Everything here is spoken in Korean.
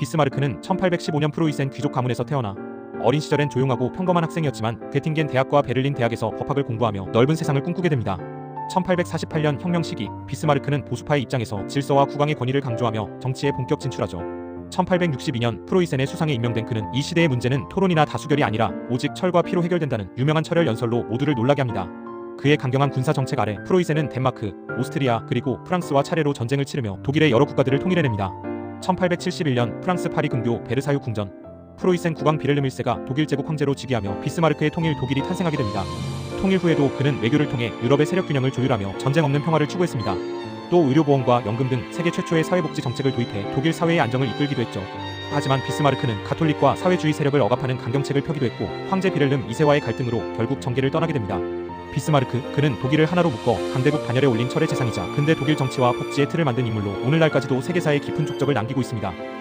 비스마르크는 1815년 프로이센 귀족 가문에서 태어나 어린 시절엔 조용하고 평범한 학생이었지만 괴팅겐 대학과 베를린 대학에서 법학을 공부하며 넓은 세상을 꿈꾸게 됩니다. 1848년 혁명 시기 비스마르크는 보수파의 입장에서 질서와 국왕의 권위를 강조하며 정치에 본격 진출하죠. 1862년 프로이센의 수상에 임명된 그는 이 시대의 문제는 토론이나 다수결이 아니라 오직 철과 피로 해결된다는 유명한 철혈 연설로 모두를 놀라게 합니다. 그의 강경한 군사 정책 아래 프로이센은 덴마크, 오스트리아 그리고 프랑스와 차례로 전쟁을 치르며 독일의 여러 국가들을 통일해냅니다. 1871년 프랑스 파리 근교 베르사유 궁전 프로이센 국왕 비렐름 1세가 독일 제국 황제로 즉위하며 비스마르크의 통일 독일이 탄생하게 됩니다. 통일 후에도 그는 외교를 통해 유럽의 세력 균형을 조율하며 전쟁 없는 평화를 추구했습니다. 또 의료보험과 연금 등 세계 최초의 사회복지 정책을 도입해 독일 사회의 안정을 이끌기도 했죠. 하지만 비스마르크는 가톨릭과 사회주의 세력을 억압하는 강경책을 펴기도 했고 황제 비렐름 2세와의 갈등으로 결국 정계를 떠나게 됩니다. 비스마르크 그는 독일을 하나로 묶어 강대국 반열에 올린 철의 재상이자 근대 독일 정치와 복지의 틀을 만든 인물로 오늘날까지도 세계사에 깊은 족적을 남기고 있습니다.